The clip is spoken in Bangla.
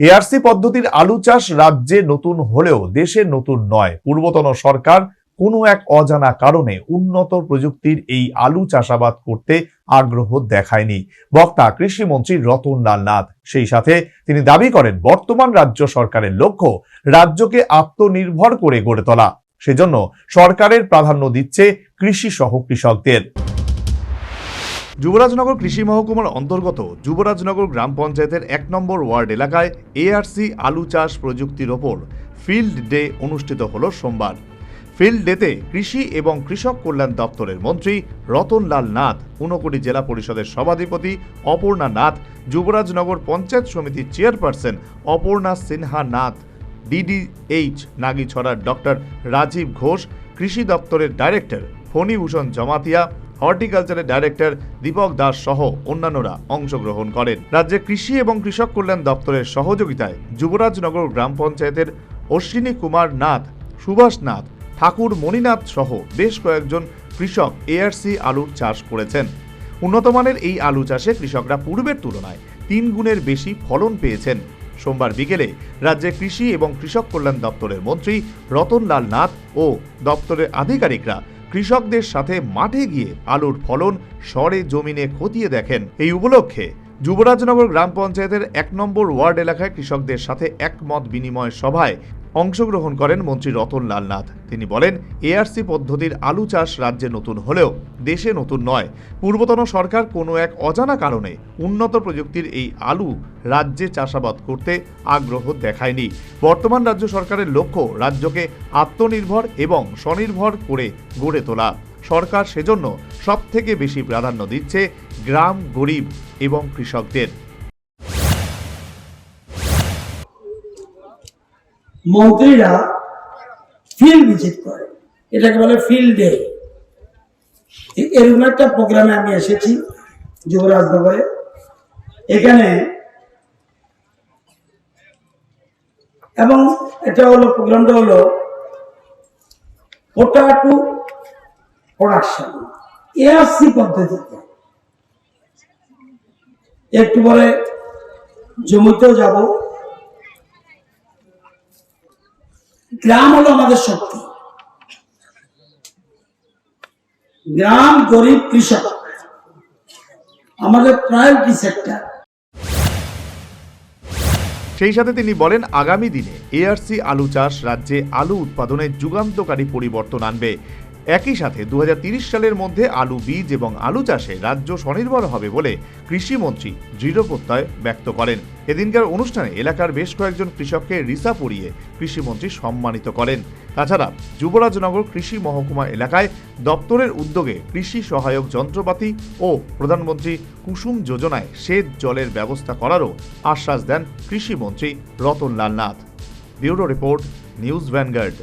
এআরসি পদ্ধতির আলু চাষ রাজ্যে নতুন হলেও দেশে নতুন নয়। পূর্বতন সরকার কোনো এক অজানা কারণে উন্নত প্রযুক্তির এই আলু চাষাবাদ করতে আগ্রহ দেখায়নি। বক্তা কৃষিমন্ত্রী রতন লাল নাথ। সেই সাথে তিনি দাবি করেন, বর্তমান রাজ্য সরকারের লক্ষ্য রাজ্যকে আত্মনির্ভর করে গড়ে তোলা। সেজন্য সরকারের প্রাধান্য দিচ্ছে কৃষি সহ কৃষকদের। যুবরাজনগর কৃষি মহকুমার অন্তর্গত যুবরাজনগর গ্রাম পঞ্চায়েতের এক নম্বর ওয়ার্ড এলাকায় এআরসি আলু চাষ প্রযুক্তির ওপর ফিল্ড ডে অনুষ্ঠিত হল সোমবার। ফিল্ড ডেতে কৃষি এবং কৃষক কল্যাণ দপ্তরের মন্ত্রী রতনলাল নাথ, ঊনকোটি জেলা পরিষদের সভাধিপতি অপর্ণা নাথ, যুবরাজনগর পঞ্চায়েত সমিতির চেয়ারপারসন অপর্ণা সিনহা নাথ ডিডিএইচ নাগিছড়ার ডক্টর রাজীব ঘোষ, কৃষি দপ্তরের ডাইরেক্টর ফণীভূষণ জমাতিয়া হর্টিকালচারের ডাইরেক্টর দীপক দাস সহ অন্যান্যরা অংশগ্রহণ করেন। রাজ্যে কৃষি এবং কৃষক কল্যাণ দপ্তরের সহযোগিতায় যুবরাজনগর গ্রাম পঞ্চায়েতের অশ্বিনী কুমার নাথ, সুভাষ নাথ, ঠাকুর মণিনাথ সহ বেশ কয়েকজন কৃষক এআরসি আলুর চাষ করেছেন। উন্নতমানের এই আলু চাষে কৃষকরা পূর্বের তুলনায় তিন গুণের বেশি ফলন পেয়েছেন। সোমবার বিকেলে রাজ্যের কৃষি এবং কৃষক কল্যাণ দপ্তরের মন্ত্রী রতনলাল নাথ ও দপ্তরের আধিকারিকরা কৃষকদের সাথে মাঠে গিয়ে আলুর ফলন সরে জমিনে খতিয়ে দেখেন। এই উপলক্ষে যুবরাজনগর গ্রাম পঞ্চায়েতের এক নম্বর ওয়ার্ড এলাকায় কৃষকদের সাথে একমত বিনিময় সভায় অংশগ্রহণ করেন মন্ত্রী রতন লাল নাথ। তিনি বলেন, এআরসি পদ্ধতির আলু চাষ রাজ্যে নতুন হলেও দেশে নতুন নয়। পূর্বতন সরকার কোনো এক অজানা কারণে উন্নত প্রযুক্তির এই আলু রাজ্যে চাষাবাদ করতে আগ্রহ দেখায়নি। বর্তমান রাজ্য সরকারের লক্ষ্য রাজ্যকে আত্মনির্ভর এবং স্বনির্ভর করে গড়ে তোলা। সরকার সেজন্য সবথেকে বেশি প্রাধান্য দিচ্ছে গ্রাম, গরিব এবং কৃষকদের। মন্ত্রীরা ফিল্ড ভিজিট করে। এটাকে বলে ফিল্ড ডে এরকম একটা প্রোগ্রামে আমি এসেছি যুবরাজনগরে। এখানে এবং এটা হলো প্রোগ্রামটা হলো পোটাটো প্রোডাকশন এআরসি পদ্ধতিতে। একটু পরে জমিতেও যাব। গ্রাম হলো আমাদের শক্তি গ্রাম গরিব কৃষক। আমাদের প্রায়োরিটি সেক্টর সেই সাথে তিনি বলেন, আগামী দিনে এআরসি আলু চাষ রাজ্যে আলু উৎপাদনে যুগান্তকারী পরিবর্তন আনবে। একই সাথে দু সালের মধ্যে আলু বীজ এবং আলু চাষে রাজ্য স্বনির্ভর হবে বলে কৃষিমন্ত্রী দৃঢ় প্রত্যয় ব্যক্ত করেন। এদিনকার অনুষ্ঠানে এলাকার বেশ কয়েকজন কৃষককে রিসা পরিয়ে কৃষিমন্ত্রী সম্মানিত করেন। তাছাড়া যুবরাজনগর কৃষি মহকুমা এলাকায় দপ্তরের উদ্যোগে কৃষি সহায়ক যন্ত্রপাতি ও প্রধানমন্ত্রী কুসুম যোজনায় সেচ জলের ব্যবস্থা করারও আশ্বাস দেন কৃষিমন্ত্রী Ratanlal Nath. Bureau report, news vanguard.